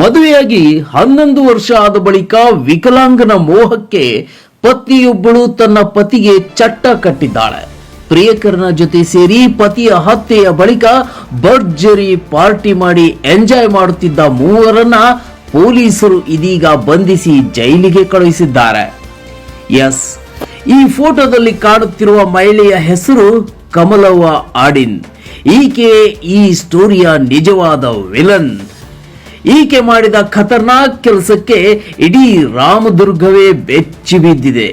ಮದುವೆಯಾಗಿ ಹನ್ನೊಂದು ವರ್ಷ ಆದ ಬಳಿಕ ವಿಕಲಾಂಗನ ಮೋಹಕ್ಕೆ ಪತ್ನಿಯೊಬ್ಬಳು ತನ್ನ ಪತಿಗೆ ಚಟ್ಟ ಕಟ್ಟಿದ್ದಾಳೆ. ಪ್ರಿಯಕರನ ಜೊತೆ ಸೇರಿ ಪತಿಯ ಹತ್ಯೆಯ ಬಳಿಕ ಭರ್ಜರಿ ಪಾರ್ಟಿ ಮಾಡಿ ಎಂಜಾಯ್ ಮಾಡುತ್ತಿದ್ದ ಮೂವರನ್ನ ಪೊಲೀಸರು ಇದೀಗ ಬಂಧಿಸಿ ಜೈಲಿಗೆ ಕಳುಹಿಸಿದ್ದಾರೆ. ಎಸ್, ಈ ಫೋಟೋದಲ್ಲಿ ಕಾಣುತ್ತಿರುವ ಮಹಿಳೆಯ ಹೆಸರು ಕಮಲವ್ವ ಆಡಿನ್. ಈಕೆ ಈ ಸ್ಟೋರಿಯ ನಿಜವಾದ ವಿಲನ್. ಈಕೆ ಮಾಡಿದ ಖತರ್ನಾಕ್ ಕೆಲಸಕ್ಕೆ ಇಡೀ ರಾಮದುರ್ಗವೇ ಬೆಚ್ಚಿ ಬಿದ್ದಿದೆ.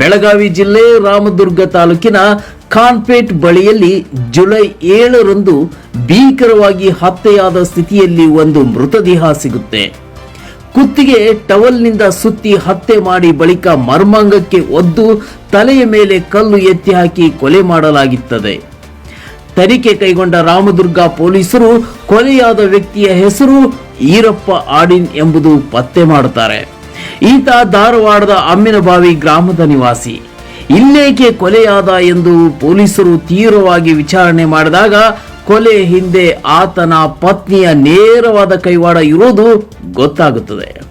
ಬೆಳಗಾವಿ ಜಿಲ್ಲೆ ರಾಮದುರ್ಗ ತಾಲೂಕಿನ ಖಾನ್ಪೇಟ್ ಬಳಿಯಲ್ಲಿ ಜುಲೈ ಏಳರಂದು ಭೀಕರವಾಗಿ ಹತ್ಯೆಯಾದ ಸ್ಥಿತಿಯಲ್ಲಿ ಒಂದು ಮೃತದೇಹ ಸಿಗುತ್ತೆ. ಕುತ್ತಿಗೆ ಟವಲ್ನಿಂದ ಸುತ್ತಿ ಹತ್ಯೆ ಮಾಡಿ ಬಳಿಕ ಮರ್ಮಾಂಗಕ್ಕೆ ಒದ್ದು ತಲೆಯ ಮೇಲೆ ಕಲ್ಲು ಎತ್ತಿ ಹಾಕಿ ಕೊಲೆ ಮಾಡಲಾಗಿತ್ತದೆ. ತನಿಖೆ ಕೈಗೊಂಡ ರಾಮದುರ್ಗ ಪೊಲೀಸರು ಕೊಲೆಯಾದ ವ್ಯಕ್ತಿಯ ಹೆಸರು ಈರಪ್ಪ ಆಡಿನ್ ಎಂಬುದು ಪತ್ತೆ ಮಾಡುತ್ತಾರೆ. ಈತ ಧಾರವಾಡದ ಅಮ್ಮಿನಬಾವಿ ಗ್ರಾಮದ ನಿವಾಸಿ. ಇಲ್ಲೇಕೆ ಕೊಲೆಯಾದ ಎಂದು ಪೊಲೀಸರು ತೀವ್ರವಾಗಿ ವಿಚಾರಣೆ ಮಾಡಿದಾಗ ಕೊಲೆ ಹಿಂದೆ ಆತನ ಪತ್ನಿಯ ನೇರವಾದ ಕೈವಾಡ ಇರುವುದು ಗೊತ್ತಾಗುತ್ತದೆ.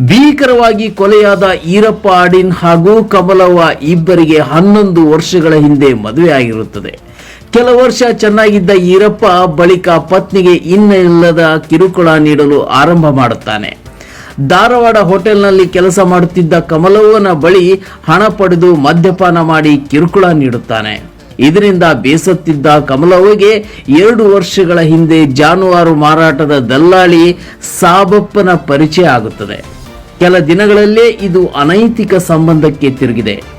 ಭೀಕರವಾಗಿ ಕೊಲೆಯಾದ ಈರಪ್ಪ ಆಡಿನ್ ಹಾಗೂ ಕಮಲವ್ವ ಇಬ್ಬರಿಗೆ ಹನ್ನೊಂದು ವರ್ಷಗಳ ಹಿಂದೆ ಮದುವೆಯಾಗಿರುತ್ತದೆ. ಕೆಲ ವರ್ಷ ಚೆನ್ನಾಗಿದ್ದ ಈರಪ್ಪ ಬಳಿಕ ಪತ್ನಿಗೆ ಇನ್ನಿಲ್ಲದ ಕಿರುಕುಳ ನೀಡಲು ಆರಂಭ ಮಾಡುತ್ತಾನೆ. ಧಾರವಾಡ ಹೋಟೆಲ್ನಲ್ಲಿ ಕೆಲಸ ಮಾಡುತ್ತಿದ್ದ ಕಮಲವ್ವನ ಬಳಿ ಹಣ ಪಡೆದು ಮದ್ಯಪಾನ ಮಾಡಿ ಕಿರುಕುಳ ನೀಡುತ್ತಾನೆ. ಇದರಿಂದ ಬೇಸತ್ತಿದ್ದ ಕಮಲವ್ವಗೆ ಎರಡು ವರ್ಷಗಳ ಹಿಂದೆ ಜಾನುವಾರು ಮಾರಾಟದ ದಲ್ಲಾಳಿ ಸಾಬಪ್ಪನ ಪರಿಚಯ ಆಗುತ್ತದೆ. ಕೆಲ ದಿನಗಳಲ್ಲೇ ಇದು ಅನೈತಿಕ ಸಂಬಂಧಕ್ಕೆ ತಿರುಗಿದೆ.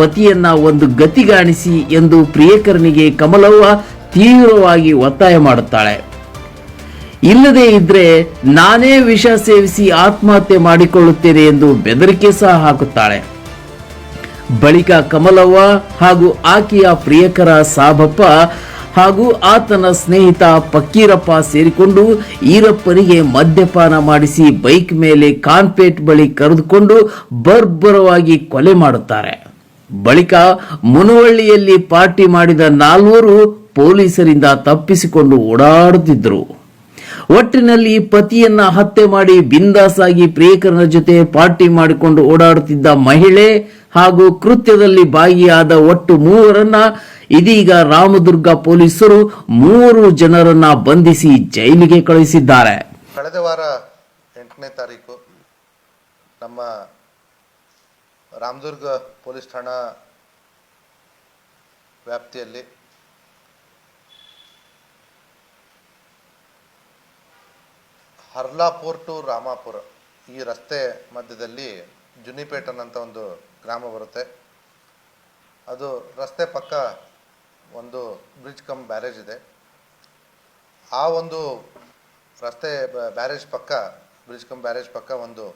ಪತಿಯನ್ನ ಒಂದು ಗತಿಗಾಣಿಸಿ ಎಂದು ಪ್ರಿಯಕರನಿಗೆ ಕಮಲವ್ವ ತೀವ್ರವಾಗಿ ಒತ್ತಾಯ ಮಾಡುತ್ತಾಳೆ. ಇಲ್ಲದೇ ಇದ್ರೆ ನಾನೇ ವಿಷ ಸೇವಿಸಿ ಆತ್ಮಹತ್ಯೆ ಮಾಡಿಕೊಳ್ಳುತ್ತೇನೆ ಎಂದು ಬೆದರಿಕೆ ಸಹ ಹಾಕುತ್ತಾಳೆ. ಬಳಿಕ ಕಮಲವ್ವ ಹಾಗೂ ಆಕೆಯ ಪ್ರಿಯಕರ ಸಾಬಪ್ಪ ಹಾಗೂ ಆತನ ಸ್ನೇಹಿತ ಪಕ್ಕೀರಪ್ಪ ಸೇರಿಕೊಂಡು ಈರಪ್ಪನಿಗೆ ಮದ್ಯಪಾನ ಮಾಡಿಸಿ ಬೈಕ್ ಮೇಲೆ ಕಾನ್ಪೇಟ್ ಬಳಿ ಕರೆದುಕೊಂಡು ಬರ್ಬರವಾಗಿ ಕೊಲೆ ಮಾಡುತ್ತಾರೆ. ಬಳಿಕ ಮುನವಳ್ಳಿಯಲ್ಲಿ ಪಾರ್ಟಿ ಮಾಡಿದ ನಾಲ್ವರು ಪೊಲೀಸರಿಂದ ತಪ್ಪಿಸಿಕೊಂಡು ಓಡಾಡುತ್ತಿದ್ದರು. ಒಟ್ಟಿನಲ್ಲಿ ಪತಿಯನ್ನ ಹತ್ಯೆ ಮಾಡಿ ಬಿಂದಾಸಾಗಿ ಪ್ರಿಯಕರನ ಜೊತೆ ಪಾರ್ಟಿ ಮಾಡಿಕೊಂಡು ಓಡಾಡುತ್ತಿದ್ದ ಮಹಿಳೆ ಹಾಗೂ ಕೃತ್ಯದಲ್ಲಿ ಭಾಗಿಯಾದ ಒಟ್ಟು ಮೂವರನ್ನ ಇದೀಗ ರಾಮದುರ್ಗ ಪೊಲೀಸರು ಮೂರು ಜನರನ್ನ ಬಂಧಿಸಿ ಜೈಲಿಗೆ ಕಳುಹಿಸಿದ್ದಾರೆ. ಕಳೆದ ವಾರ ಎಂಟನೇ ತಾರೀಕು ನಮ್ಮ ರಾಮದುರ್ಗ ಪೊಲೀಸ್ ಠಾಣಾ ವ್ಯಾಪ್ತಿಯಲ್ಲಿ ಹರ್ಲಾಪುರ್ ಟು ರಾಮಾಪುರ ಈ ರಸ್ತೆ ಮಧ್ಯದಲ್ಲಿ ಜುನಿಪೇಟನ್ ಅಂತ ಒಂದು ಗ್ರಾಮ ಬರುತ್ತೆ. ಅದು ರಸ್ತೆ ಪಕ್ಕ ಒಂದು ಬ್ರಿಡ್ಜ್ ಕಮ್ ಬ್ಯಾರೇಜ್ ಇದೆ. ಆ ಒಂದು ರಸ್ತೆ ಬ್ಯಾರೇಜ್ ಪಕ್ಕ ಬ್ರಿಡ್ಜ್ ಕಮ್ ಬ್ಯಾರೇಜ್ ಪಕ್ಕ ಒಂದು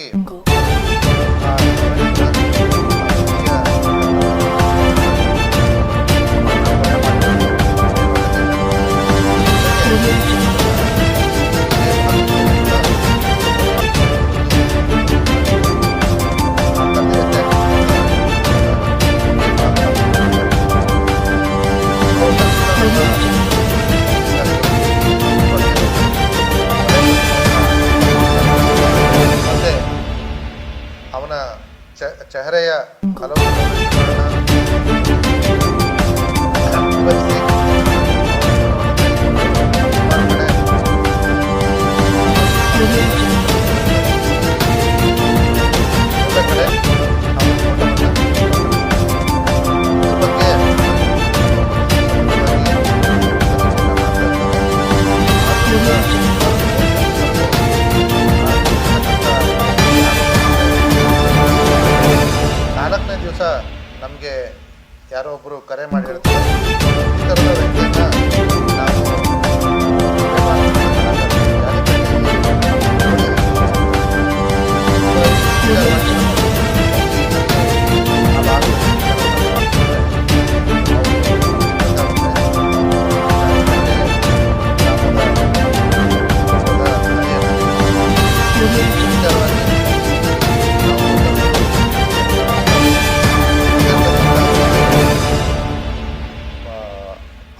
থাকে ಚೆಹರೆಯ ಹಲವು ನಮಗೆ ಯಾರೋ ಒಬ್ಬರು ಕರೆ ಮಾಡಿ ಹೇಳ್ತಾರೆ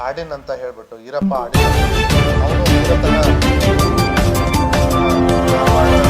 ಆಡಿನ್ ಅಂತ ಹೇಳ್ಬಿಟ್ಟು ಈರಪ್ಪ ಆಡಿನ್. ಅವನು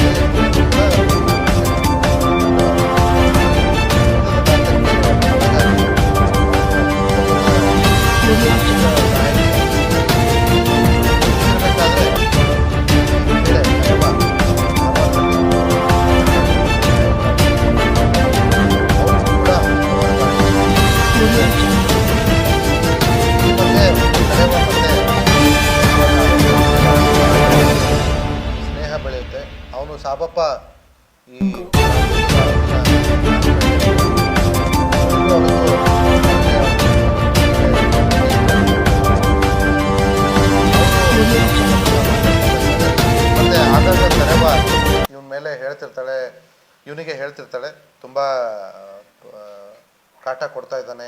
ಕಾಟ ಕೊಡ್ತಾ ಇದ್ದಾನೆ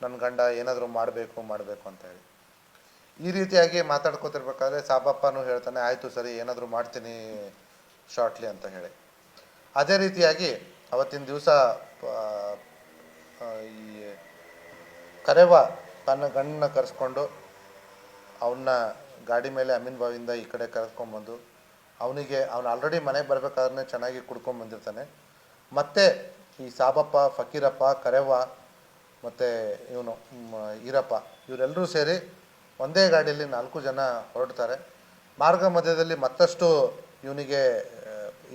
ನನ್ನ ಗಂಡ ಏನಾದರೂ ಮಾಡಬೇಕು ಮಾಡಬೇಕು ಅಂತ ಹೇಳಿ. ಈ ರೀತಿಯಾಗಿ ಮಾತಾಡ್ಕೋತಿರ್ಬೇಕಾದ್ರೆ ಸಾಬಪ್ಪನೂ ಹೇಳ್ತಾನೆ, ಆಯಿತು ಸರಿ, ಏನಾದರೂ ಮಾಡ್ತೀನಿ ಶಾರ್ಟ್ಲಿ ಅಂತ ಹೇಳಿ. ಅದೇ ರೀತಿಯಾಗಿ ಅವತ್ತಿನ ದಿವಸ ಈ ಕರೆವ ತನ್ನ ಗಂಡನ್ನ ಕರೆಸ್ಕೊಂಡು ಅವನ್ನ ಗಾಡಿ ಮೇಲೆ ಅಮೀನ್ ಬಾವಿಯಿಂದ ಈ ಕಡೆ ಕರೆದ್ಕೊಂಡ್ಬಂದು, ಅವನಿಗೆ, ಅವನು ಆಲ್ರೆಡಿ ಮನೆಗೆ ಬರಬೇಕಾದ್ರೆ ಚೆನ್ನಾಗಿ ಕುಡ್ಕೊಂಡು ಬಂದಿರ್ತಾನೆ ಮತ್ತೆ ಈ ಸಾಬಪ್ಪ, ಫಕೀರಪ್ಪ ಕರೆವ ಮತ್ತು ಇವನು ಈರಪ್ಪ ಇವರೆಲ್ಲರೂ ಸೇರಿ ಒಂದೇ ಗಾಡಿಯಲ್ಲಿ ನಾಲ್ಕು ಜನ ಹೊರಡ್ತಾರೆ. ಮಾರ್ಗ ಮಧ್ಯದಲ್ಲಿ ಮತ್ತಷ್ಟು ಇವನಿಗೆ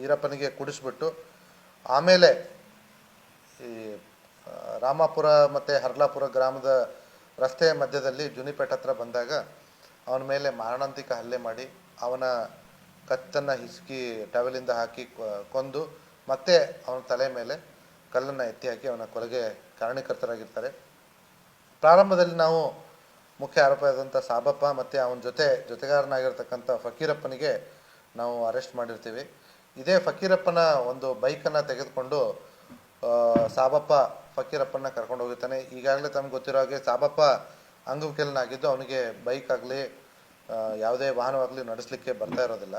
ಈರಪ್ಪನಿಗೆ ಕುಡಿಸ್ಬಿಟ್ಟು ಆಮೇಲೆ ಈ ರಾಮಾಪುರ ಮತ್ತು ಹರ್ಲಾಪುರ ಗ್ರಾಮದ ರಸ್ತೆಯ ಮಧ್ಯದಲ್ಲಿ ಜುನಿಪೇಟ್ ಹತ್ರ ಬಂದಾಗ ಅವನ ಮೇಲೆ ಮಾರಣಾಂತಿಕ ಹಲ್ಲೆ ಮಾಡಿ ಅವನ ಕತ್ತನ್ನು ಹಿಸುಕಿ, ಟವೆಲಿಂದ ಹಾಕಿ ಕೊಂದು ಮತ್ತೆ ಅವನ ತಲೆ ಮೇಲೆ ಕಲ್ಲನ್ನು ಎತ್ತಿ ಹಾಕಿ ಅವನ ಕೊಲೆಗೆ ಕಾರಣೀಕರ್ತರಾಗಿರ್ತಾರೆ. ಪ್ರಾರಂಭದಲ್ಲಿ ನಾವು ಮುಖ್ಯ ಆರೋಪಿಯಾದಂಥ ಸಾಬಪ್ಪ ಮತ್ತು ಅವನ ಜೊತೆ ಜೊತೆಗಾರನಾಗಿರ್ತಕ್ಕಂಥ ಫಕೀರಪ್ಪನಿಗೆ ನಾವು ಅರೆಸ್ಟ್ ಮಾಡಿರ್ತೀವಿ. ಇದೇ ಫಕೀರಪ್ಪನ ಒಂದು ಬೈಕನ್ನು ತೆಗೆದುಕೊಂಡು ಸಾಬಪ್ಪ ಫಕೀರಪ್ಪನ ಕರ್ಕೊಂಡು ಹೋಗಿರ್ತಾನೆ. ಈಗಾಗಲೇ ತಮ್ಗೆ ಗೊತ್ತಿರೋ ಹಾಗೆ ಸಾಬಪ್ಪ ಅಂಗವಿಕಲನಾಗಿದ್ದು ಅವನಿಗೆ ಬೈಕ್ ಆಗಲಿ ಯಾವುದೇ ವಾಹನವಾಗಲಿ ನಡೆಸಲಿಕ್ಕೆ ಬರ್ತಾ ಇರೋದಿಲ್ಲ.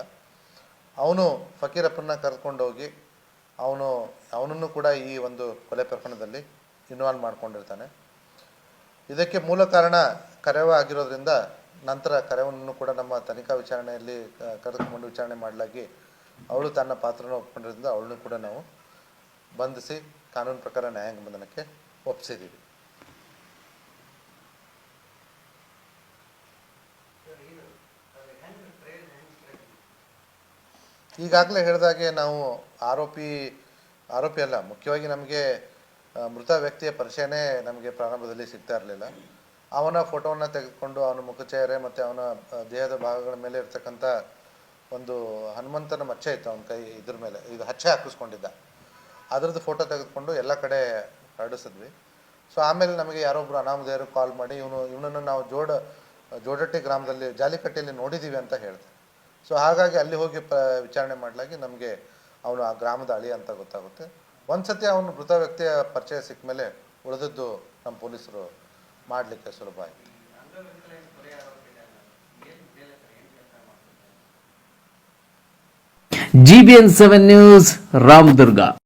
ಅವನು ಫಕೀರಪ್ಪನ ಕರ್ಕೊಂಡು ಹೋಗಿ ಅವನು, ಅವನನ್ನು ಕೂಡ ಈ ಒಂದು ಕೊಲೆ ಪ್ರಕರಣದಲ್ಲಿ ಇನ್ವಾಲ್ವ್ ಮಾಡ್ಕೊಂಡಿರ್ತಾನೆ. ಇದಕ್ಕೆ ಮೂಲ ಕಾರಣ ಕರೆವ ಆಗಿರೋದ್ರಿಂದ ನಂತರ ಕರೆವನ್ನು ಕೂಡ ನಮ್ಮ ತನಿಖಾ ವಿಚಾರಣೆಯಲ್ಲಿ ಕರೆದುಕೊಂಡು ವಿಚಾರಣೆ ಮಾಡಲಾಗಿ ಅವಳು ತನ್ನ ಪಾತ್ರನ ಒಪ್ಕೊಂಡಿರೋದ್ರಿಂದ ಅವಳನ್ನು ಕೂಡ ನಾವು ಬಂಧಿಸಿ ಕಾನೂನು ಪ್ರಕಾರ ನ್ಯಾಯಾಂಗ ಬಂಧನಕ್ಕೆ ಒಪ್ಪಿಸಿದ್ದೀವಿ ಈಗಾಗಲೇ ಹೇಳಿದಾಗೆ ನಾವು ಆರೋಪಿ ಆರೋಪಿ ಅಲ್ಲ, ಮುಖ್ಯವಾಗಿ ನಮಗೆ ಮೃತ ವ್ಯಕ್ತಿಯ ಪರಿಚಯನೇ ನಮಗೆ ಪ್ರಾರಂಭದಲ್ಲಿ ಸಿಗ್ತಾ ಇರಲಿಲ್ಲ. ಅವನ ಫೋಟೋವನ್ನು ತೆಗೆದುಕೊಂಡು ಅವನ ಮುಖಚೇರೆ ಮತ್ತು ಅವನ ದೇಹದ ಭಾಗಗಳ ಮೇಲೆ ಇರ್ತಕ್ಕಂಥ ಒಂದು ಹನುಮಂತನ ಮಚ್ಚೆ ಇತ್ತು ಅವನ ಕೈ ಇದ್ರ ಮೇಲೆ, ಇದು ಹಚ್ಚೆ ಹಾಕಿಸ್ಕೊಂಡಿದ್ದ. ಅದರದ್ದು ಫೋಟೋ ತೆಗೆದುಕೊಂಡು ಎಲ್ಲ ಕಡೆ ಹರಡಿಸಿದ್ವಿ. ಸೊ ಆಮೇಲೆ ನಮಗೆ ಯಾರೊಬ್ಬರು ಅನಾಮಧೇಯರು ಕಾಲ್ ಮಾಡಿ, ಇವನು, ಇವನನ್ನು ನಾವು ಜೋಡ, ಜೋಡಟ್ಟಿ ಗ್ರಾಮದಲ್ಲಿ, ಜಾಲಿಕಟ್ಟೆಯಲ್ಲಿ ನೋಡಿದ್ದೀವಿ ಅಂತ ಹೇಳಿದೆ ಸೊ ಹಾಗಾಗಿ ಅಲ್ಲಿ ಹೋಗಿ ಪ, ವಿಚಾರಣೆ ಮಾಡಲಾಗಿ ನಮಗೆ ಅವನು ಆ ಗ್ರಾಮದ ಅಳಿ ಅಂತ ಗೊತ್ತಾಗುತ್ತೆ. ಒಂದ್ಸತಿ ಅವನು ಮೃತ ವ್ಯಕ್ತಿಯ ಪರಿಚಯ ಸಿಕ್ಕ ಮೇಲೆ ಉಳಿದದ್ದು ನಮ್ಮ ಪೊಲೀಸರು ಮಾಡಲಿಕ್ಕೆ ಸುಲಭ ಆಯಿತು. GBN seven news Ramdurg